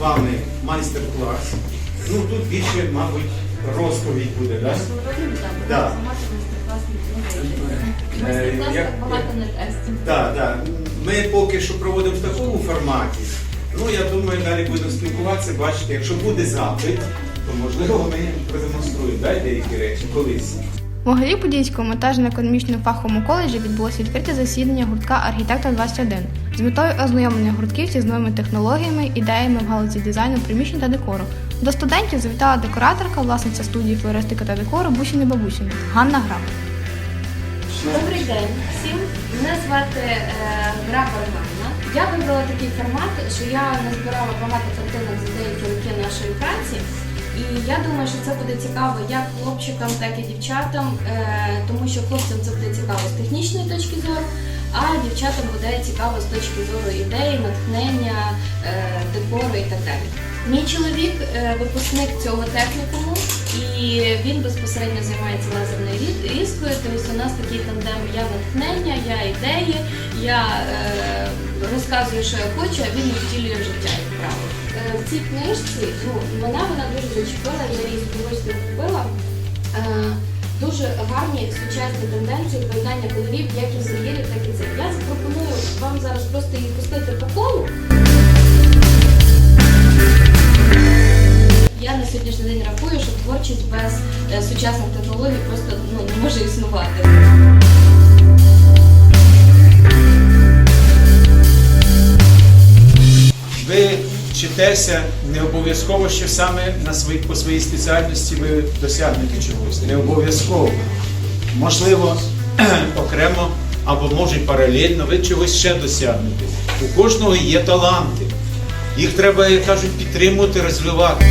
вами майстер-клас. Ну тут більше, мабуть, розповідь буде, так? Да. Е, як- багато не тестів. Так, так. Ми поки що проводимо в такому форматі. Ну, я думаю, далі будемо спілкуватися, бачите, якщо буде запит, то можливо ми продемонструємо да, деякі речі колись. У Могилів-Подільському монтажно-економічному фаховому коледжі відбулося відкрите засідання гуртка Архітектор 21 з метою ознайомлення гуртківців з новими технологіями, ідеями в галузі дизайну, приміщень та декору. До студентів завітала декораторка, власниця студії флористики та декору Бусіни Бабусіни Ганна Граб. Добрий день всім. Мене звати е, Граба Іванна. Я вибрала такий формат, що я назбирала багато картинок за деякі роки нашої праці. І я думаю, що це буде цікаво як хлопчикам, так і дівчатам, е, тому що хлопцям це буде цікаво з технічної точки зору, а дівчатам буде цікаво з точки зору ідеї, натхнення, е, декору і так далі. Мій чоловік е, випускник цього технікуму, і він безпосередньо займається лазерною різкою. Тобто у нас такий тандем я натхнення, я ідеї, я розказую, що я хочу, а він втілює в життя, як правило. Е, в цій книжці ну, мене вона дуже зачепила, я її з купила. Е, Дуже гарні сучасні тенденції поєднання кольорів, як і інтер'єрів, так і це. Я запропоную вам зараз просто її пустити по колу. Я на сьогоднішній день рахую, що творчість без е, сучасних технологій просто ну, не може існувати. Вчитеся не обов'язково, що саме на свої, по своїй спеціальності ви досягнете чогось. Не обов'язково. Можливо, окремо або може паралельно ви чогось ще досягнете. У кожного є таланти. Їх треба, як кажуть, підтримувати, розвивати.